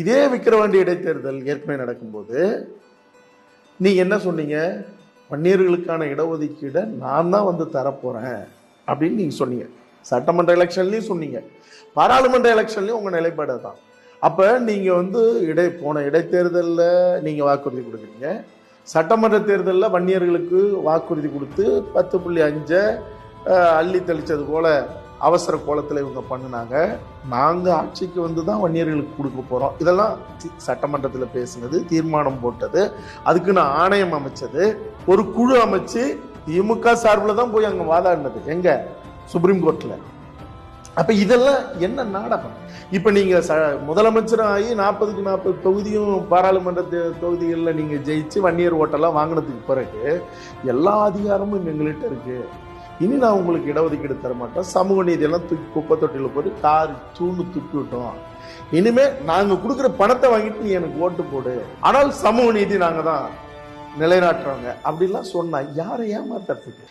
இதே விக்கிரவாண்டி இடைத்தேர்தல் ஏற்கனவே நடக்கும்போது நீங்கள் என்ன சொன்னீங்க? வன்னியர்களுக்கான இடஒதுக்கீடை நான் தான் வந்து தரப்போகிறேன் அப்படின்னு நீங்கள் சொன்னீங்க. சட்டமன்ற எலெக்ஷன்லேயும் சொன்னீங்க. பாராளுமன்ற எலெக்ஷன்லேயும் உங்கள் நிலைப்பாடு தான் அப்போ நீங்கள் வந்து இடை போன இடைத்தேர்தலில் நீங்கள் வாக்குறுதி கொடுக்குறீங்க. சட்டமன்ற தேர்தலில் வன்னியர்களுக்கு வாக்குறுதி கொடுத்து பத்து புள்ளி அஞ்சை அள்ளி தெளித்தது போல் அவசர கோலத்தில் இவங்க பண்ணினாங்க. நாங்கள் ஆட்சிக்கு வந்து தான் வன்னியர்களுக்கு கொடுக்க போகிறோம் இதெல்லாம் சட்டமன்றத்தில் பேசினது தீர்மானம் போட்டது அதுக்கு நான் ஆணையம் அமைச்சது. ஒரு குழு அமைச்சு திமுக சார்பில் தான் போய் அங்கே வாதாடினது. எங்க? சுப்ரீம் கோர்ட்டில் அப்போ இதெல்லாம் என்ன நாடகம்? இப்போ நீங்கள் ச முதலமைச்சராகி நாற்பதுக்கு நாற்பது தொகுதியும் பாராளுமன்ற தொகுதிகளில் நீங்கள் ஜெயிச்சு வன்னியர் ஓட்டெல்லாம் வாங்கினதுக்கு பிறகு எல்லா அதிகாரமும் எங்கள்கிட்ட இருக்குது இனி நான் உங்களுக்கு இடஒதுக்கீடு தரமாட்டேன். சமூக நீதியெல்லாம் தூக்கி குப்பை தொட்டியில் போட்டு கார் சூழ்ந்து துப்பி விட்டோம் இனிமே நாங்கள் கொடுக்குற பணத்தை வாங்கிட்டு நீ எனக்கு ஓட்டு போடு. ஆனால் சமூக நீதி நாங்கள் தான் நிலைநாட்டுறவங்க அப்படிலாம் சொன்னா யாரை ஏமாத்துறதுக்கு?